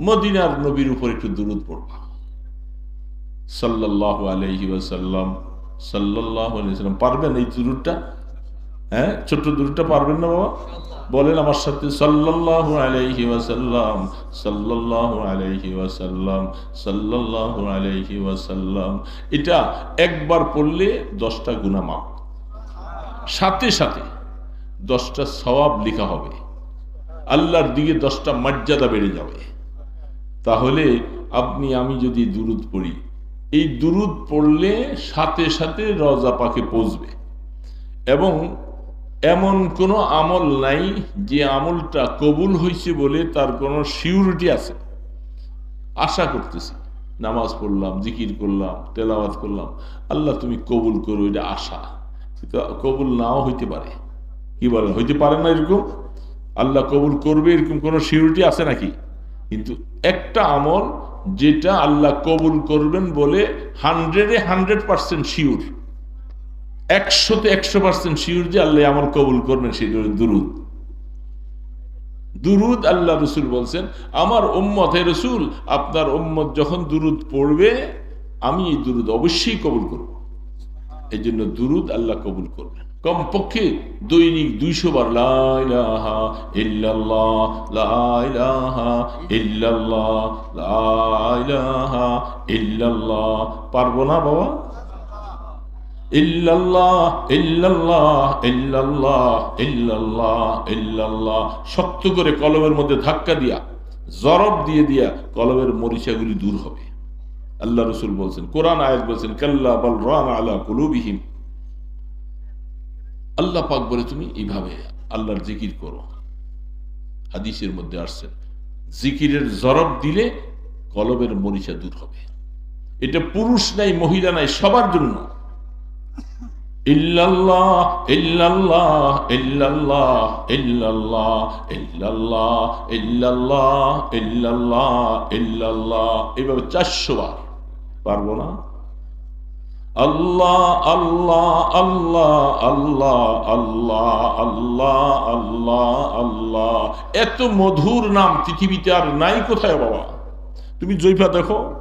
মদিনার নবীর উপর একটু দুরুদ পড়বা। সাল্লাহ আলহি ওয়াসাল্লাম সাল্লাহ আলাইসাল্লাম পারবেন এই দুরুদটা? হ্যাঁ? ছোট্ট দুরুদটা পারবেন না বাবা? বলেন আমার সাথে সাল্লাহ আলাইহি ওয়াসাল্লাম সাল্লাহ আলাইহি ওয়াসাল্লাম সাল্লাহ আলাইহি ওয়াসাল্লাম। এটা একবার পড়লে দশটা গুণামাপ সাথে সাথে দশটা সওয়াব লেখা হবে। আল্লাহর দিকে দশটা মর্যাদা বেড়ে যাবে। তাহলে আপনি, আমি যদি দুরুদ পড়ি, এই দুরুদ পড়লে সাথে সাথে রজা পাকে পৌঁছবে। এবং এমন কোনো আমল নাই যে আমলটা কবুল হয়েছে বলে তার কোনো সিউরিটি আছে। আশা করতেছি, নামাজ পড়লাম, জিকির করলাম, তেলাওয়াত করলাম, আল্লাহ তুমি কবুল করো, এটা আশা। কবুল নাও হইতে পারে। কি বলেন, হইতে পারে না এরকম? আল্লাহ কবুল করবে এরকম কোনো সিউরিটি আছে নাকি? কিন্তু একটা আমল যেটা আল্লাহ কবুল করবেন বলে হান্ড্রেডে হান্ড্রেড পার্সেন্ট শিওর। একশোতে একশো পার্সেন্ট শিওর যে আল্লাহ আমল কবুল করবেন, সেই দুরুদ। দুরুদ। আল্লাহ রসুল বলছেন, আমার ওম্মত হে রসুল, আপনার ওম্মত যখন দুরুদ পড়বে, আমি এই দুরুদ অবশ্যই কবুল করব। এই জন্য দুরুদ আল্লাহ কবুল করবেন। কমপক্ষে দৈনিক দুইশো বার পারব না বাবা? শক্ত করে কলমের মধ্যে ধাক্কা দিয়া, জরব দিয়ে দিয়া কলমের মরিচাগুলি দূর হবে। আল্লাহ রসুল বলছেন, কোরআন আয়াত বলছেন, কাল্লা বল রান আলা কুলুবিহীন আল্লাহ পাক বলে তুমি এইভাবে আল্লাহর জিকির করো। হাদিসের মধ্যে আসছেন জিকিরের জরব দিলে কলবের মরিচা দূর হবে। এটা পুরুষ নাই, মহিলা নাই, সবার জন্য। এইভাবে চারশো বার পারব না। আল্লাহ আল্লাহ আল্লাহ আল্লাহ আল্লাহ আল্লাহ আল্লাহ আল্লাহ। এত মধুর নাম পৃথিবীতে আর নাই কোথায় বাবা? তুমি জৈফা দেখো।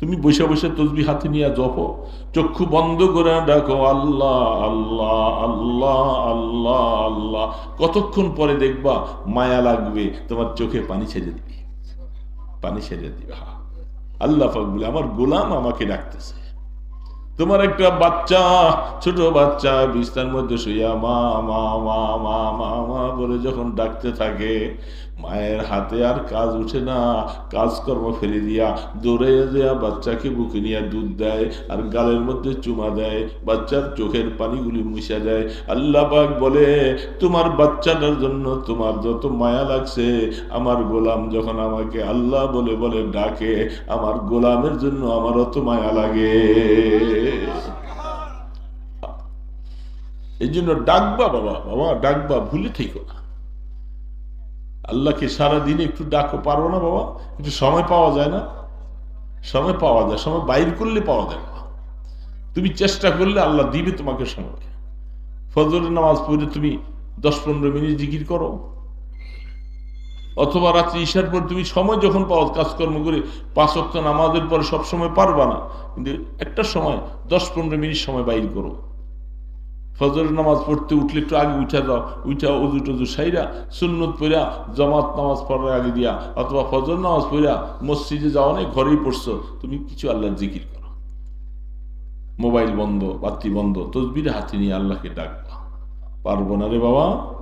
তুমি বসে বসে তসবি হাতে নিয়ে জপো। চক্ষু বন্ধ করে ডাকো আল্লাহ আল্লাহ আল্লাহ আল্লাহ আল্লাহ। কতক্ষণ পরে দেখবা মায়া লাগবে, তোমার চোখে পানি ছেড়ে দিবে। পানি ছেড়ে দিবে, হা। আল্লাহ আমার গোলাম আমাকে ডাকতেছে। তোমার একটা বাচ্চা, ছোট বাচ্চা বিস্তার মধ্যে শুইয়া মা মা মা মা মা মা বলে যখন ডাকতে থাকে, মায়ের হাতে আর কাজ উঠে না। কাজকর্ম ফেলে দিয়া দৌড়ে দেয়া বাচ্চাকে বুকে নিয়ে দুধ দেয় আর গালের মধ্যে চুমা দেয়। বাচ্চার চোখের পানিগুলি মুছা দেয়। আল্লাহ পাক বলে, তোমার বাচ্চাটার জন্য তোমার যত মায়া লাগছে, আমার গোলাম যখন আমাকে আল্লাহ বলে বলে ডাকে, আমার গোলামের জন্য আমার অত মায়া লাগে। এই জন্য ডাকবা বাবা বাবা, ডাকবা, ভুলে থেকো না। আল্লাহকে সারা দিনে একটু ডাকো, পারো না বাবা? একটু সময় পাওয়া যায় না? সময় পাওয়া যায়, সময় বাইর করলে পাওয়া যায় না। তুমি চেষ্টা করলে আল্লাহ দিবে তোমাকে সময়। ফজরের নামাজ পড়ে তুমি দশ পনেরো মিনিট জিকির করো। অথবা রাত্রি ঈশার পর তুমি সময় যখন পাও কাজকর্ম করে, পাঁচ অক্ট নামাজের পরে সব সময় পারবা না। কিন্তু একটা সময়, দশ পনেরো মিনিট সময় বাইর করো। ফজর নামাজ পড়তে উঠলে একটু আগে উঠা দাও উঠা উজু টজু সাইরা, সুন্নত পড়া জমাত নামাজ পড়ার আগে দিয়া, অথবা ফজর নামাজ পড়া মসজিদে যাওয়া নেই, ঘরেই পড়ছো, তুমি কিছু আল্লাহর জিকির করো। মোবাইল বন্ধ, বাতি বন্ধ, তসবির হাতে নিয়ে আল্লাহকে ডাকবা। পারব না রে বাবা।